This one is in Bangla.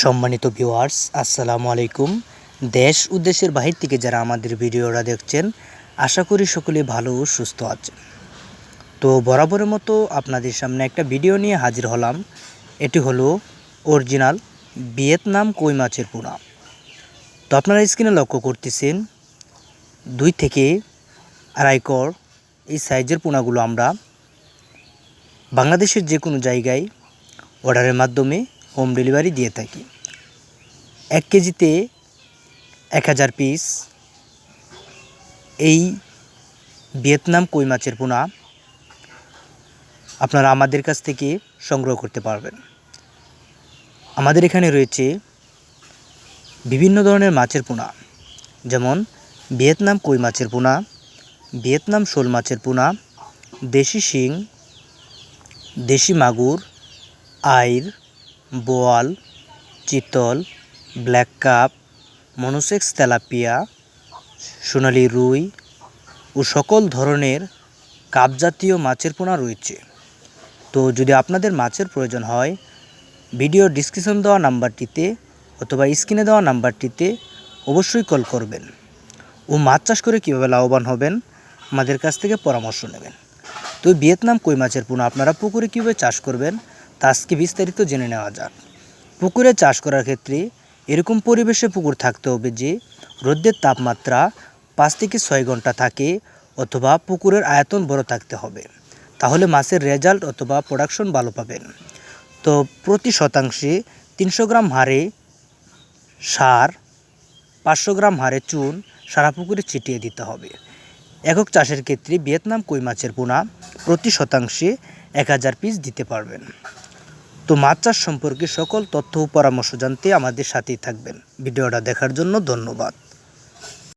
সম্মানিত ভিউয়ার্স আসসালামু আলাইকুম। দেশ উদ্দেশ্যের বাহির থেকে যারা আমাদের ভিডিওরা দেখছেন, আশা করি সকলে ভালো ও সুস্থ আছেন। তো বরাবরের মতো আপনাদের সামনে একটা ভিডিও নিয়ে হাজির হলাম। এটি হলো অরিজিনাল ভিয়েতনাম কই মাছের পোনা। তো আপনারা স্ক্রিনে লক্ষ্য করতেছেন, দুই থেকে আড়াই কর এই সাইজের পোনাগুলো আমরা বাংলাদেশের যে কোনো জায়গায় অর্ডারের মাধ্যমে হোম ডেলিভারি দিয়ে থাকি। এক কেজিতে এক হাজার পিস। এই ভিয়েতনাম কই মাছের পোনা আপনারা আমাদের কাছ থেকে সংগ্রহ করতে পারবেন। আমাদের এখানে রয়েছে বিভিন্ন ধরনের মাছের পোনা, যেমন ভিয়েতনাম কই মাছের পোনা, ভিয়েতনাম শোল মাছের পোনা, দেশি শিং, দেশি মাগুর, আইর বোয়াল, চিতল, ব্ল্যাক কাপ, মনোসেক্স তেলাপিয়া, সোনালি রুই ও সকল ধরনের কাপ জাতীয় মাছের পোনা রয়েছে। তো যদি আপনাদের মাছের প্রয়োজন হয় ভিডিও ডিসক্রিপশন দেওয়া নাম্বারটিতে অথবা স্ক্রিনে দেওয়া নাম্বারটিতে অবশ্যই কল করবেন ও মাছ চাষ করে কীভাবে লাভবান হবেন, আমাদের কাছ থেকে পরামর্শ নেবেন। তো ভিয়েতনাম কই মাছের পোনা আপনারা পুকুরে কীভাবে চাষ করবেন তা আজকে বিস্তারিত জেনে নেওয়া যাক। পুকুরে চাষ করার ক্ষেত্রে এরকম পরিবেশে পুকুর থাকতে হবে যে রোদ্রের তাপমাত্রা পাঁচ থেকে ছয় ঘণ্টা থাকে অথবা পুকুরের আয়তন বড় থাকতে হবে। তাহলে মাছের রেজাল্ট অথবা প্রোডাকশন ভালো পাবেন। তো প্রতি শতাংশে তিনশো গ্রাম হারে সার, পাঁচশো গ্রাম হারে চুন সারা পুকুরে ছিটিয়ে দিতে হবে। একক চাষের ক্ষেত্রে ভিয়েতনাম কই মাছের পোনা প্রতি শতাংশে এক হাজার পিস দিতে পারবেন। তো মাছ চাষ সম্পর্কে সকল তথ্য ও পরামর্শ জানতে আমাদের সাথেই থাকবেন। ভিডিওটা দেখার জন্য ধন্যবাদ।